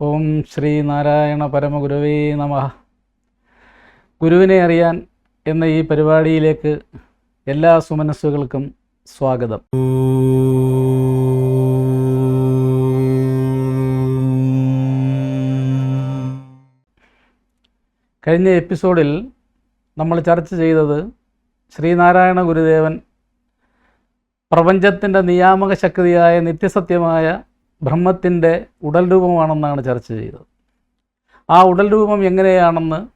ഓം ശ്രീ നാരായണ പരമഗുരുവേ നമ. ഗുരുവിനെ അറിയാൻ എന്ന ഈ പരിപാടിയിലേക്ക് എല്ലാ സുമനസ്സുകൾക്കും സ്വാഗതം. കഴിഞ്ഞ എപ്പിസോഡിൽ നമ്മൾ ചർച്ച ചെയ്തത് ശ്രീനാരായണ ഗുരുദേവൻ പ്രപഞ്ചത്തിന്റെ നിയാമക ശക്തിയായ നിത്യസത്യമായ ബ്രഹ്മത്തിന്റെ ഉടൽ രൂപമാണെന്നാണ് ചർച്ച ചെയ്തത്. ആ ഉടൽ രൂപം എങ്ങനെയാണെന്ന്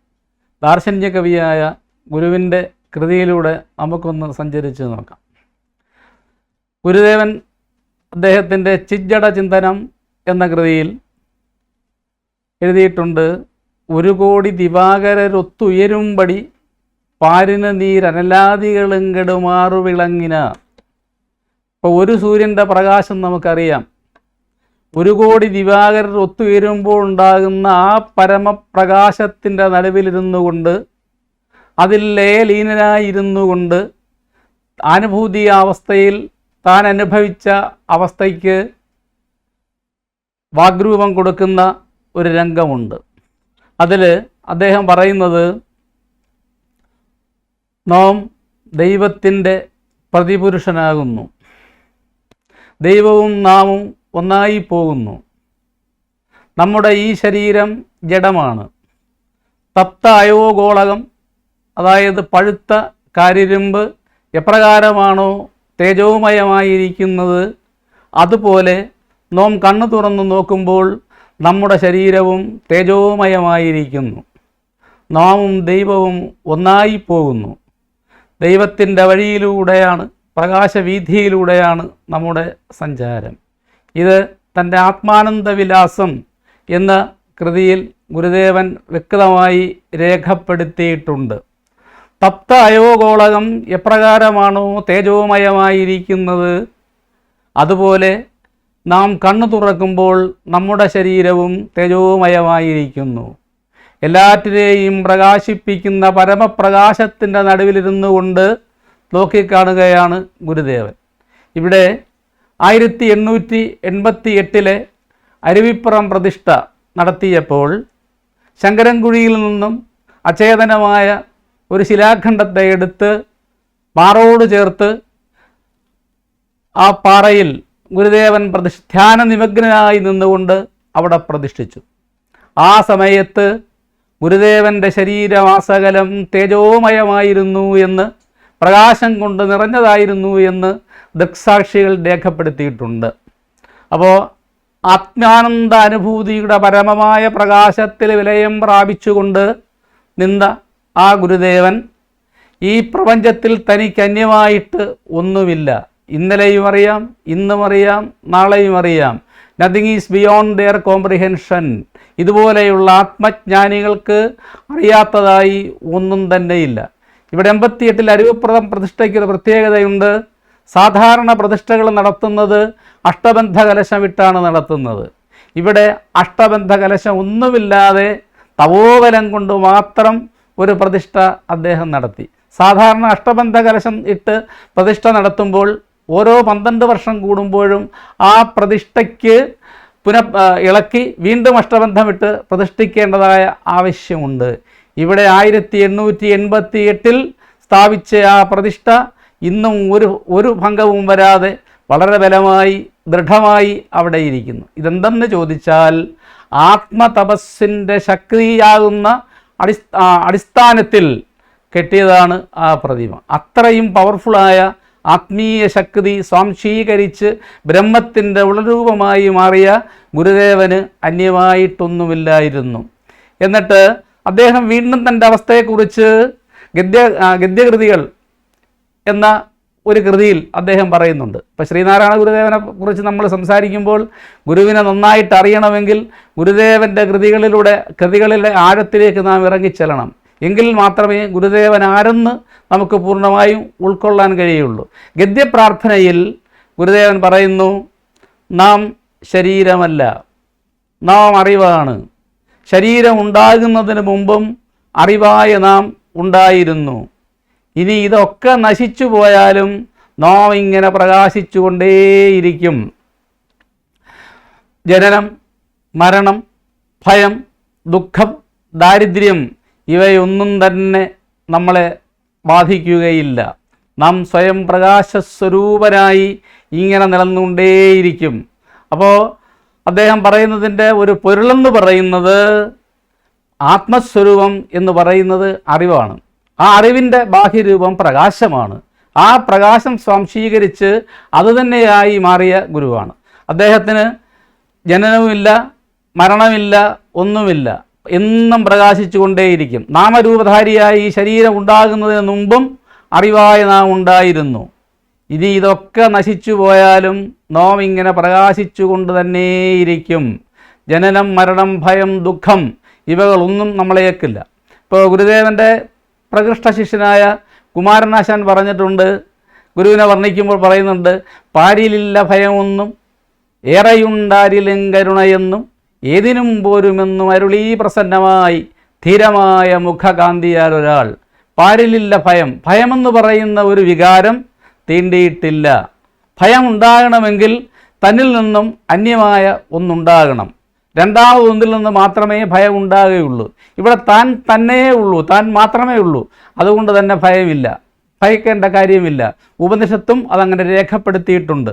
ദാർശനിക കവിയായ ഗുരുവിന്റെ കൃതിയിലൂടെ നമുക്കൊന്ന് സഞ്ചരിച്ച് നോക്കാം. ഗുരുദേവൻ അദ്ദേഹത്തിന്റെ ചിജ്ജട ചിന്തനം എന്ന കൃതിയിൽ എഴുതിയിട്ടുണ്ട് ഒരു കോടി ദിവാകരരൊത്തുയരുംപടി പാരിന് നീരനലാദികളുങ്കടുമാറു വിളങ്ങിന ഇപ്പോൾ ഒരു സൂര്യന്റെ പ്രകാശം നമുക്കറിയാം. ഒരു കോടി ദിവാകരർ ഒത്തുയരുമ്പോൾ ഉണ്ടാകുന്ന ആ പരമപ്രകാശത്തിന്റെ നടുവിലിരുന്നു കൊണ്ട് അതിൽ ലയലീനനായിരുന്നു കൊണ്ട് അനുഭൂതി അവസ്ഥയിൽ താൻ അനുഭവിച്ച അവസ്ഥയ്ക്ക് വാഗ്രൂപം കൊടുക്കുന്ന ഒരു രംഗമുണ്ട്. അതിൽ അദ്ദേഹം പറയുന്നത് നാം ദൈവത്തിന്റെ പ്രതിപുരുഷനാകുന്നു. ദൈവവും നാമും ഒന്നായി പോകുന്നു. നമ്മുടെ ഈ ശരീരം ജഡമാണ്. തപ്ത അയോഗോളകം അതായത് പഴുത്ത കാരിരുമ്പ് എപ്രകാരമാണോ തേജോമയമായിരിക്കുന്നത് അതുപോലെ നോം കണ്ണു തുറന്നു നോക്കുമ്പോൾ നമ്മുടെ ശരീരവും തേജോമയമായിരിക്കുന്നു. നാമും ദൈവവും ഒന്നായി പോകുന്നു. ദൈവത്തിന്റെ വഴിയിലൂടെയാണ് പ്രകാശവീഥിയിലൂടെയാണ് നമ്മുടെ സഞ്ചാരം. ഇത് തന്റെ ആത്മാനന്ദ വിലാസം എന്ന കൃതിയിൽ ഗുരുദേവൻ വ്യക്തമായി രേഖപ്പെടുത്തിയിട്ടുണ്ട്. തപ്ത അയോഗോളകം എപ്രകാരമാണോ തേജോമയമായിരിക്കുന്നത്? അതുപോലെ നാം കണ്ണു തുറക്കുമ്പോൾ നമ്മുടെ ശരീരവും തേജോമയമായിരിക്കുന്നു. എല്ലാറ്റിനെയും പ്രകാശിപ്പിക്കുന്ന പരമപ്രകാശത്തിന്റെ നടുവിലിരുന്നു കൊണ്ട് നോക്കിക്കാണുകയാണ് ഗുരുദേവൻ. ഇവിടെ ആയിരത്തി എണ്ണൂറ്റി എൺപത്തി എട്ടിലെ അരുവിപ്പുറം പ്രതിഷ്ഠ നടത്തിയപ്പോൾ ശങ്കരൻകുഴിയിൽ നിന്നും അചേതനമായ ഒരു ശിലാഖണ്ഡത്തെ എടുത്ത് പാറോട് ചേർത്ത് ആ പാറയിൽ ഗുരുദേവൻ പ്രതിഷ്ഠ ധ്യാന നിമഗ്നനായി നിന്നുകൊണ്ട് അവിടെ പ്രതിഷ്ഠിച്ചു. ആ സമയത്ത് ഗുരുദേവന്റെ ശരീരമാസകലം തേജോമയമായിരുന്നു എന്ന് പ്രകാശം കൊണ്ട് നിറഞ്ഞതായിരുന്നു എന്ന് ദൃക്സാക്ഷികൾ രേഖപ്പെടുത്തിയിട്ടുണ്ട്. അപ്പോൾ ആത്മാനന്ദ അനുഭൂതിയുടെ പരമമായ പ്രകാശത്തിൽ വിലയം പ്രാപിച്ചുകൊണ്ട് നിന്ന ആ ഗുരുദേവൻ ഈ പ്രപഞ്ചത്തിൽ തനിക്ക് അന്യമായിട്ട് ഒന്നുമില്ല. ഇന്നലെയും അറിയാം ഇന്നും അറിയാം നാളെയും അറിയാം. Nothing is beyond their comprehension ഇതുപോലെയുള്ള ആത്മജ്ഞാനികൾക്ക് അറിയാത്തതായി ഒന്നും തന്നെയില്ല. ഇവിടെ എൺപത്തിയെട്ടിൽ അരുവപ്രദം പ്രതിഷ്ഠയ്ക്കൊരു പ്രത്യേകതയുണ്ട്. സാധാരണ പ്രതിഷ്ഠകൾ നടത്തുന്നത് അഷ്ടബന്ധ കലശം ഇട്ടാണ് നടത്തുന്നത്. ഇവിടെ അഷ്ടബന്ധ കലശം ഒന്നുമില്ലാതെ തപോബലം കൊണ്ട് മാത്രം ഒരു പ്രതിഷ്ഠ അദ്ദേഹം നടത്തി. സാധാരണ അഷ്ടബന്ധ കലശം ഇട്ട് പ്രതിഷ്ഠ നടത്തുമ്പോൾ ഓരോ പന്ത്രണ്ട് വർഷം കൂടുമ്പോഴും ആ പ്രതിഷ്ഠയ്ക്ക് പുന ഇളക്കി വീണ്ടും അഷ്ടബന്ധമിട്ട് പ്രതിഷ്ഠിക്കേണ്ടതായ ആവശ്യമുണ്ട്. ഇവിടെ ആയിരത്തി എണ്ണൂറ്റി എൺപത്തി എട്ടിൽ സ്ഥാപിച്ച ആ പ്രതിഷ്ഠ ഇന്നും ഒരു ഒരു ഭംഗവും വരാതെ വളരെ ബലമായി ദൃഢമായി അവിടെ ഇരിക്കുന്നു. ഇതെന്തെന്ന് ചോദിച്ചാൽ ആത്മതപസ്സിന്റെ ശക്തിയാകുന്ന അടിസ്ഥാ അടിസ്ഥാനത്തിൽ കെട്ടിയതാണ് ആ പ്രതിമ. അത്രയും പവർഫുള്ളായ ആത്മീയ ശക്തി സ്വാംശീകരിച്ച് ബ്രഹ്മത്തിന്റെ ഉളരൂപമായി മാറിയ ഗുരുദേവന് അന്യമായിട്ടൊന്നുമില്ലായിരുന്നു. എന്നിട്ട് അദ്ദേഹം വീണ്ടും തന്റെ അവസ്ഥയെക്കുറിച്ച് ഗദ്യ ഗദ്യകൃതികൾ എന്ന ഒരു കൃതിയിൽ അദ്ദേഹം പറയുന്നുണ്ട്. ഇപ്പോൾ ശ്രീനാരായണ ഗുരുദേവനെ കുറിച്ച് നമ്മൾ സംസാരിക്കുമ്പോൾ ഗുരുവിനെ നന്നായിട്ട് അറിയണമെങ്കിൽ ഗുരുദേവന്റെ കൃതികളിലൂടെ കൃതികളിലെ ആഴത്തിലേക്ക് നാം ഇറങ്ങിച്ചെല്ലണം എങ്കിൽ മാത്രമേ ഗുരുദേവൻ ആരെന്ന് നമുക്ക് പൂർണമായും ഉൾക്കൊള്ളാൻ കഴിയുള്ളൂ. ഗദ്യപ്രാർത്ഥനയിൽ ഗുരുദേവൻ പറയുന്നു നാം ശരീരമല്ല നാം അറിവാണ്. ശരീരം ഉണ്ടാകുന്നതിന് മുമ്പും അറിവായ നാം ഉണ്ടായിരുന്നു. ഇനി ഇതൊക്കെ നശിച്ചു പോയാലും നാം ഇങ്ങനെ പ്രകാശിച്ചുകൊണ്ടേയിരിക്കും. ജനനം മരണം ഭയം ദുഃഖം ദാരിദ്ര്യം ഇവയൊന്നും തന്നെ നമ്മളെ ബാധിക്കുകയില്ല. നാം സ്വയം പ്രകാശസ്വരൂപനായി ഇങ്ങനെ നിലനിന്നുകൊണ്ടേയിരിക്കും. അപ്പോൾ അദ്ദേഹം പറയുന്നതിന്റെ ഒരു പൊരുളെന്ന് പറയുന്നത് ആത്മസ്വരൂപം എന്ന് പറയുന്നത് അറിവാണ്. ആ അറിവിന്റെ ബാഹ്യരൂപം പ്രകാശമാണ്. ആ പ്രകാശം സ്വാംശീകരിച്ച് അതുതന്നെയായി മാറിയ ഗുരുവാണ്. അദ്ദേഹത്തിന് ജനനവുമില്ല മരണമില്ല ഒന്നുമില്ല. എന്നും പ്രകാശിച്ചു കൊണ്ടേയിരിക്കും നാമരൂപധാരിയായി ഈ ശരീരം ഉണ്ടാകുന്നതിന് മുമ്പും അറിവായ നാം ഉണ്ടായിരുന്നു. ഇനി ഇതൊക്കെ നശിച്ചു പോയാലും നാം ഇങ്ങനെ പ്രകാശിച്ചു കൊണ്ട് തന്നെയിരിക്കും. ജനനം മരണം ഭയം ദുഃഖം ഇവകളൊന്നും നമ്മളേക്കില്ല ഇപ്പോൾ ഗുരുദേവന്റെ പ്രകൃഷ്ട ശിഷ്യനായ കുമാരനാശാൻ പറഞ്ഞിട്ടുണ്ട് ഗുരുവിനെ വർണിക്കുമ്പോൾ പറയുന്നുണ്ട് പാരിലില്ല ഭയമൊന്നും ഏറെയുണ്ടാരിലും കരുണയെന്നും ഏതിനും പോരുമെന്നും അരുളീ പ്രസന്നമായി ധീരമായ മുഖകാന്തിയാൽ ഒരാൾ. പാരിലില്ല ഭയം ഭയമെന്ന് പറയുന്ന ഒരു വികാരം തീണ്ടിയിട്ടില്ല. ഭയം ഉണ്ടാകണമെങ്കിൽ തന്നിൽ നിന്നും അന്യമായ ഒന്നുണ്ടാകണം. രണ്ടാമത് ഒന്നിൽ നിന്ന് മാത്രമേ ഭയം ഉണ്ടാകുകയുള്ളൂ. ഇവിടെ താൻ തന്നെയേ ഉള്ളൂ. താൻ മാത്രമേ ഉള്ളൂ. അതുകൊണ്ട് തന്നെ ഭയമില്ല. ഭയക്കേണ്ട കാര്യമില്ല. ഉപനിഷത്തും അതങ്ങനെ രേഖപ്പെടുത്തിയിട്ടുണ്ട്.